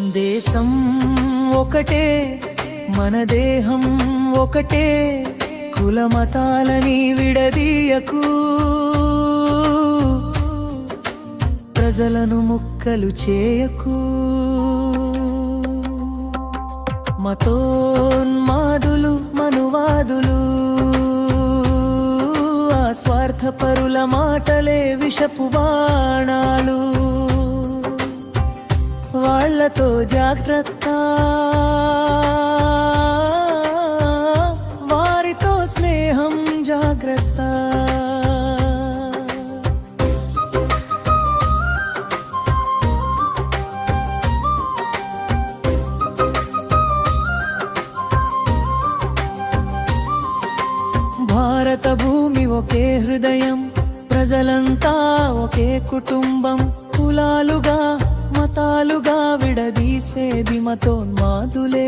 దేశం ఒకటే మన దేహం ఒకటే కులమతాలని విడదీయకు. ప్రజలను ముక్కలు చేయకు. మతోన్మాదులు మనువాదులు ఆ స్వార్థపరుల మాటలే విషపు బాణాలు. వాళ్ళతో జాగ్రత్త. వారితో స్నేహం జాగ్రత్త. భారత భూమి ఒకే హృదయం ప్రజలంతా ఒకే కుటుంబం కులాలుగా చేసేది మతోన్మాదులే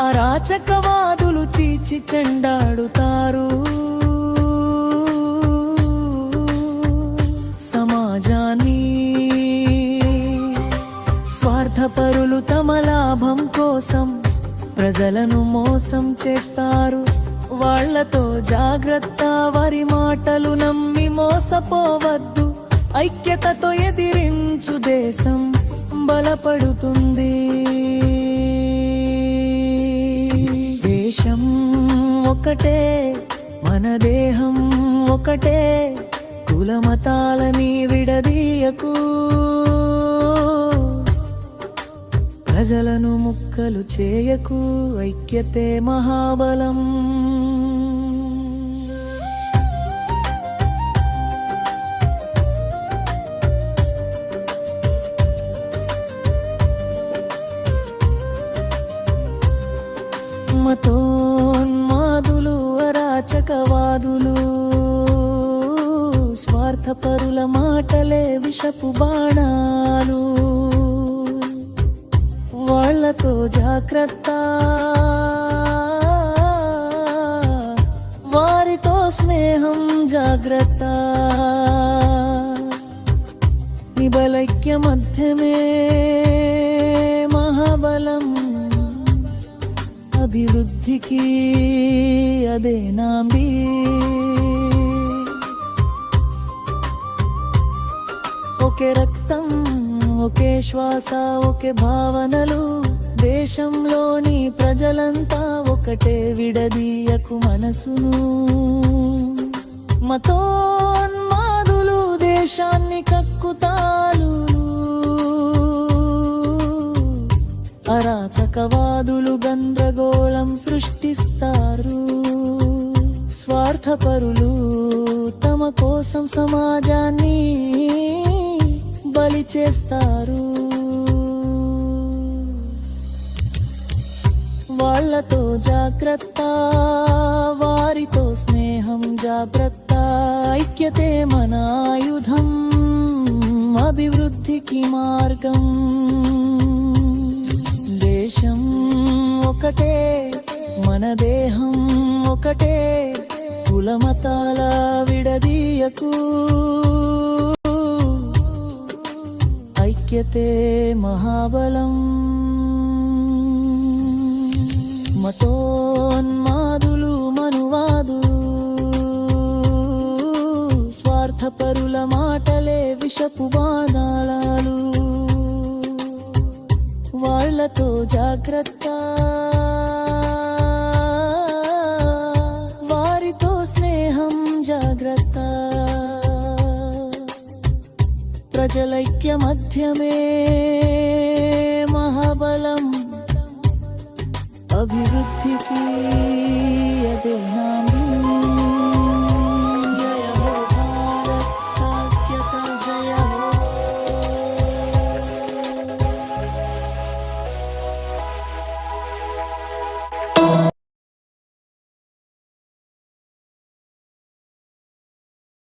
అరాచకవాదులు చీచి చెండాడుతారు. సమాజాన్ని స్వార్థపరులు తమ లాభం కోసం ప్రజలను మోసం చేస్తారు. వాళ్ళతో జాగ్రత్త వారి మాటలు నమ్మి మోసపోవద్దు. ఐక్యతతో ఎదిరించు దేశం బలపడుతుంది. దేశం ఒకటే మన దేహం ఒకటే కులమతాలని విడదీయకు. ప్రజలను ముక్కలు చేయకు ఐక్యతే మహాబలం. ప్రేమతోన్మాదులు అరాచకవాదులు. స్వార్థపరుల మాటలే విషపు బాణాలు. వాళ్ళతో జాగ్రత్త. వారితో స్నేహం జాగ్రత్త. నిబలైక్య మధ్యమే అభివృద్ధికి అదే నాంబీ ఒకే రక్తం ఒకే శ్వాస ఒకే భావనలు దేశంలోని ప్రజలంతా ఒకటే విడదీయకు మనసును. మతోన్మాదులు దేశాన్ని కక్కుతా తర్కవాదులు గందరగోళం సృష్టిస్తారు. స్వార్థపరులు తమ కోసం సమాజాన్ని బలి చేస్తారు. వాళ్ళతో జాగ్రత్త వారితో స్నేహం జాగ్రత్త ఐక్యతే మన ఆయుధం అభివృద్ధికి మార్గం. ఒకటే మన దేహం ఒకటే కులమతాల విడదీయకు. ఐక్యతే మహాబలం. మతోన్మాదులు మనువాదులు స్వార్థపరుల మాటలే విషపు వాళ్ళతో జాగ్రత్త. వారితో స్నేహం జాగ్రత్త. ప్రజలైక్య మధ్యమే మహాబలం. అభివృద్ధికి అదే నామ